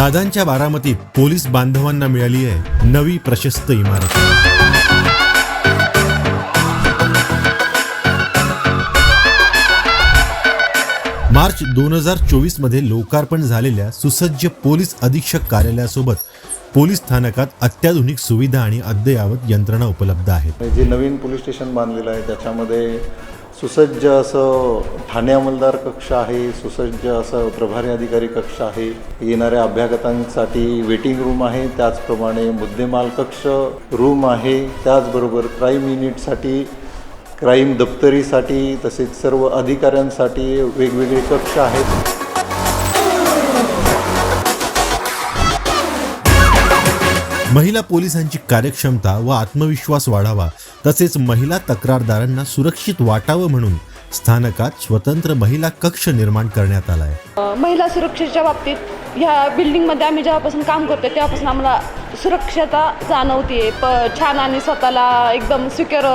दादांच्या बारामतीत पोलीस बांधवांना मिळाली आहे नवी प्रशस्त इमारत. मार्च दोन हजार चोवीसमध्ये लोकार्पण झालेल्या सुसज्ज पोलीस अधीक्षक कार्यालयासोबत पोलीस स्थानकात अत्याधुनिक सुविधा आणि अद्ययावत यंत्रणा उपलब्ध आहेत. जे नवीन पोलीस स्टेशन बांधलेलं आहे त्याच्यामध्ये सुसज्ज असं ठाणे अंमलदार कक्ष आहे सुसज्ज असं प्रभारी अधिकारी कक्ष आहे. येणाऱ्या अभ्यागतांसाठी वेटिंग रूम आहे त्याचप्रमाणे मुद्देमाल कक्ष रूम आहे. त्याचबरोबर क्राईम युनिटसाठी क्राईम दप्तरीसाठी तसेच सर्व अधिकाऱ्यांसाठी वेगवेगळे कक्ष आहेत. महिला पोलिसांची कार्यक्षमता व आत्मविश्वास वाढावा तसेच महिला तक्रारदारांना सुरक्षित वाटावं म्हणून स्थानकात स्वतंत्र महिला कक्ष निर्माण करण्यात आला आहे महिला सुरक्षेच्या बाबतीत ह्या बिल्डिंगमध्ये आम्ही जेव्हापासून काम करतो तेव्हापासून आम्हाला सुरक्षता जाणवते प छान आणि स्वतःला एकदम सिक्युअर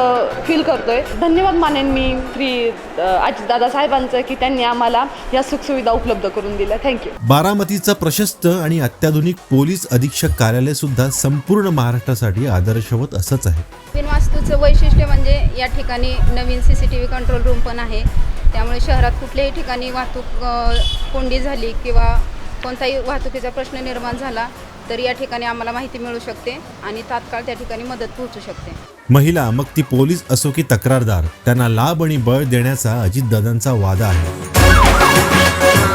फील करतोय. धन्यवाद मानेन मी श्री अजितदादा साहेबांचं की त्यांनी आम्हाला या सुखसुविधा उपलब्ध करून दिल्या. थँक्यू बारामतीचं प्रशस्त आणि अत्याधुनिक पोलीस अधीक्षक कार्यालय सुद्धा संपूर्ण महाराष्ट्रासाठी आदर्शवत असंच आहे. पिन वास्तूचं वैशिष्ट्य म्हणजे या ठिकाणी नवीन C C T V control room पण आहे. त्यामुळे शहरात कुठल्याही ठिकाणी वाहतूक कोंडी झाली किंवा कोणताही वाहतुकीचा प्रश्न निर्माण झाला तर या ठिकाणी आम्हाला माहिती मिळू शकते आणि तात्काळ त्या ठिकाणी मदत पोहोचू शकते. महिला मग ती पोलीस असो की तक्रारदार त्यांना लाभ आणि बळ देण्याचा अजित दादांचा वादा आहे.